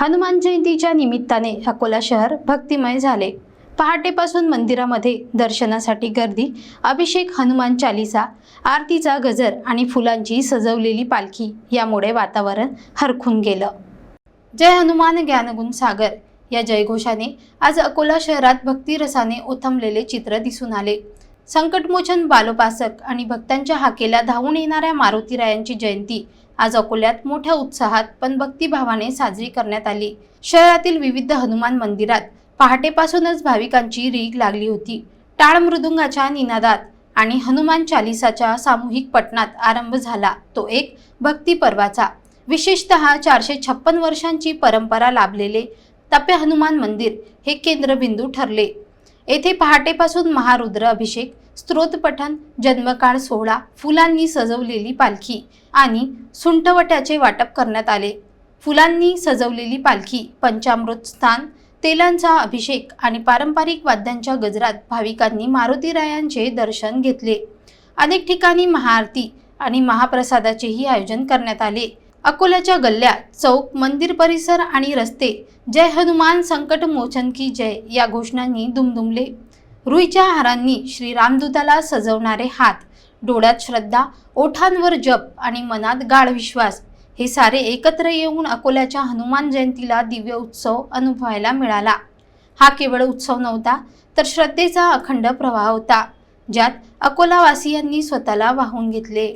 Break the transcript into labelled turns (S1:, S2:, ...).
S1: हनुमान जयंतीच्या निमित्ताने अकोला शहर भक्तिमय झाले. पहाटेपासून मंदिरामध्ये दर्शनासाठी गर्दी अभिषेक हनुमान चालिसा आरतीचा गजर आणि फुलांची सजवलेली पालखी यामुळे वातावरण हरखून गेलं. जय हनुमान ज्ञानगुण सागर या जयघोषाने आज अकोला शहरात भक्तिरसाने ओथंबलेले चित्र दिसून आले. संकटमोचन बालोपासक आणि भक्तांच्या हाकेला धावून येणाऱ्या मारुतीरायांची जयंती आज अकोल्यात मोठ्या उत्साहात पण भक्तिभावाने साजरी करण्यात आली. शहरातील विविध हनुमान मंदिरात पहाटेपासूनच भाविकांची रीग लागली होती. टाळ मृदुंगाच्या निनादात आणि हनुमान चालिसाच्या सामूहिक पटणात आरंभ झाला तो एक भक्ती पर्वाचा विशेषतः चारशे छप्पन वर्षांची परंपरा लाभलेले तपे हनुमान मंदिर हे केंद्रबिंदू ठरले. येथे पहाटेपासून महारुद्र अभिषेक स्तोत्रपठण जन्मकाळ सोहळा फुलांनी सजवलेली पालखी आणि सुंठवट्याचे वाटप करण्यात आले. फुलांनी सजवलेली पालखी पंचामृत स्थान तेलांचा अभिषेक आणि पारंपरिक वाद्यांच्या गजरात भाविकांनी मारुतीरायांचे दर्शन घेतले. अनेक ठिकाणी महाआरती आणि महाप्रसादाचेही आयोजन करण्यात आले. अकोल्याच्या गल्ल्या चौक मंदिर परिसर आणि रस्ते जय हनुमान संकट मोचन की जय या घोषणांनी दुमदुमले. रुईच्या हारांनी श्री रामदूताला सजवणारे हात डोळ्यात श्रद्धा ओठांवर जप आणि मनात गाढ विश्वास हे सारे एकत्र येऊन अकोल्याच्या हनुमान जयंतीला दिव्य उत्सव अनुभवायला मिळाला. हा केवळ उत्सव नव्हता तर श्रद्धेचा अखंड प्रवाह होता ज्यात अकोलावासियांनी स्वतःला वाहून घेतले.